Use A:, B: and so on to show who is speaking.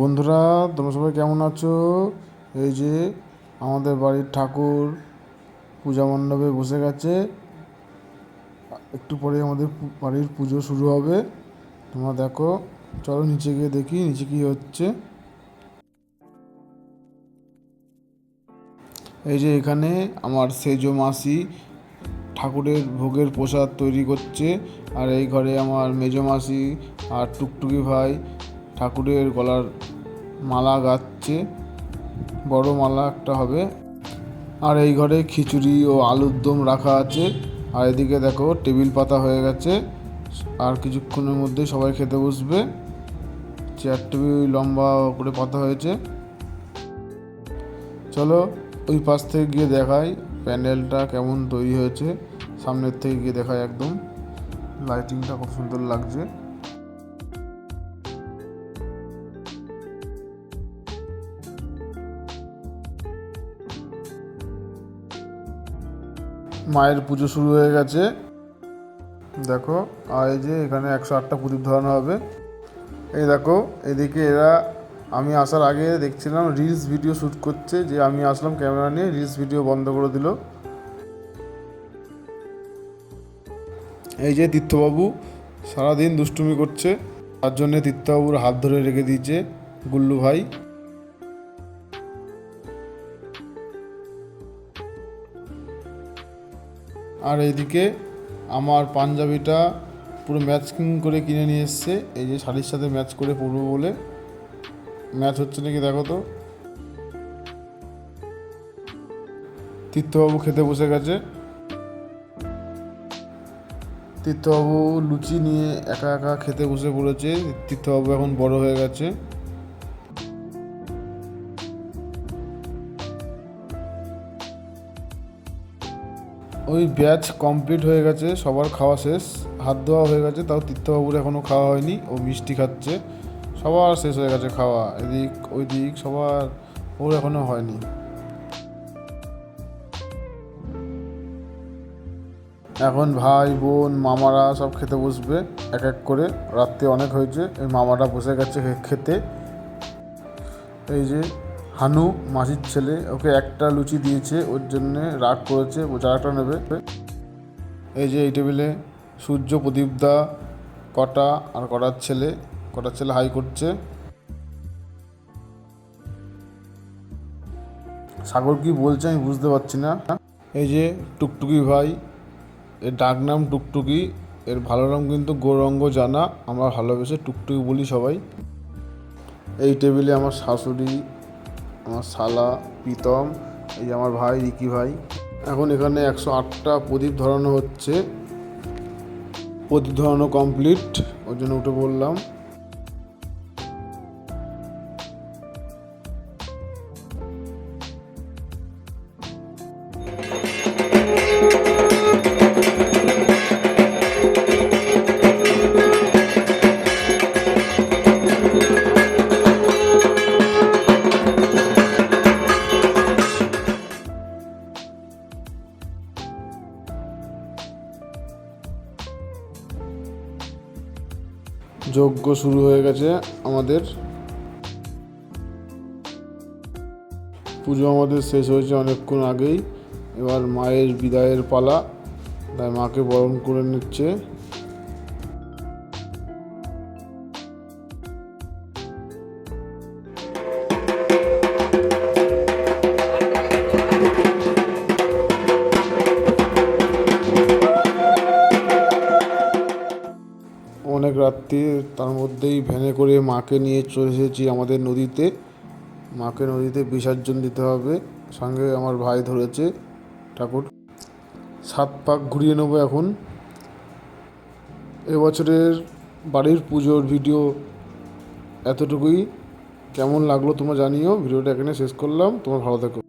A: বন্ধুরা, তোমরা সবাই কেমন আছো? এই যে আমাদের বাড়ির ঠাকুর পূজা মণ্ডপে বসে গেছে। একটু পরে আমাদের বাড়ির পুজো শুরু হবে। তোমরা দেখো, চলো নিচে গিয়ে দেখি, নিচে কি হচ্ছে। এই যে এখানে আমার সেজো মাসি ঠাকুরের ভোগের প্রসাদ তৈরি করছে। আর এই ঘরে আমার মেজো মাসি আর টুকটুকি ভাই ঠাকুরের গলার মালা গাচ্ছে। বড় মালা একটা হবে। আর এই ঘরে খিচুড়ি ও আলুর দম রাখা আছে। আর এদিকে দেখো টেবিল পাতা হয়ে গেছে। আর কিছুক্ষণের মধ্যে সবাই খেতে বসবে। চেয়ার টেবিল লম্বা করে পাতা হয়েছে। চলো ওই পাশ থেকে গিয়ে দেখাই প্যান্ডেলটা কেমন তৈরি হয়েছে। সামনের থেকে গিয়ে দেখাই একদম। লাইটিংটা খুব সুন্দর লাগছে। মায়ের পুজো শুরু হয়ে গেছে। দেখো, আর এই যে এখানে একশো আটটা প্রদীপ ধরানো হবে। এই দেখো, এদিকে এরা, আমি আসার আগে দেখছিলাম রিলস ভিডিও শ্যুট করছে, যে আমি আসলাম ক্যামেরা নিয়ে রিলস ভিডিও বন্ধ করে দিল। এই যে তীর্থবাবু, সারাদিন দুষ্টুমি করছে, তার জন্যে তীর্থবাবুর হাত ধরে রেখে দিয়েছে গুল্লু ভাই। আর এইদিকে আমার পাঞ্জাবিটা পুরো ম্যাচিং করে কিনে নিয়ে এসছে। এই যে শাড়ির সাথে ম্যাচ করে পরবো বলে। ম্যাচ হচ্ছে নাকি দেখো তো। তীর্থবাবু খেতে বসে গেছে। তীর্থবাবু লুচি নিয়ে একা একা খেতে বসে পড়েছে। তীর্থবাবু এখন বড় হয়ে গেছে। ওই ব্যাচ কমপ্লিট হয়ে গেছে, সবার খাওয়া শেষ, হাত ধোয়া হয়ে গেছে, তাও তীর্থবাবুর এখনও খাওয়া হয়নি, ও মিষ্টি খাচ্ছে, সবার শেষ হয়ে গেছে খাওয়া, এদিক ওই দিক সবার, ওর এখনও হয়নি। এখন ভাই, বোন, মামারা সব খেতে বসবে, এক এক করে, রাত্রে অনেক হয়েছে, এই মামারা বসে গেছে খেতে। এই যে হানু, মাসির ছেলে, ওকে একটা লুচি দিয়েছে, ওর জন্য রাগ করেছে, ও চারটা নেবে। এই যে এই টেবিলে সূর্য প্রদীপদা কটা আর কটার ছেলে কটার ছেলে হাই করছে। সাগর কি বলছে আমি বুঝতে পারছি না। এই যে টুকটুকি ভাই, এর ডাক নাম টুকটুকি, এর ভালো নাম কিন্তু গৌরঙ্গ জানা, আমরা ভালোবেসে টুকটুকি বলি সবাই। এই টেবিলে আমার শাশুড়ি আমার শালা, প্রীতম, এই যে আমার ভাই, রিকি ভাই। এখন এখানে একশো আটটা প্রদীপ ধরানো হচ্ছে। প্রদীপ ধরানো কমপ্লিট ওর জন্য উঠে বললাম যজ্ঞ শুরু হয়ে গেছে আমাদের। পুজো আমাদের শেষ হয়েছে অনেকক্ষণ আগেই। এবার মায়ের বিদায়ের পালা। তাই মাকে বরণ করে নিচ্ছে। অনেক রাত্রি তার মধ্যেই ভ্যানে করে মাকে নিয়ে চলে এসেছি আমাদের নদীতে। মাকে নদীতে বিসর্জন দিতে হবে। সঙ্গে আমার ভাই ধরেছে ঠাকুর। সাত পাক ঘুরিয়ে নেব এখন। এবছরের বাড়ির পুজোর ভিডিও এতটুকুই। কেমন লাগল তোমরা জানিও। ভিডিওটা এখানে শেষ করলাম। তোমার ভালো থেকো।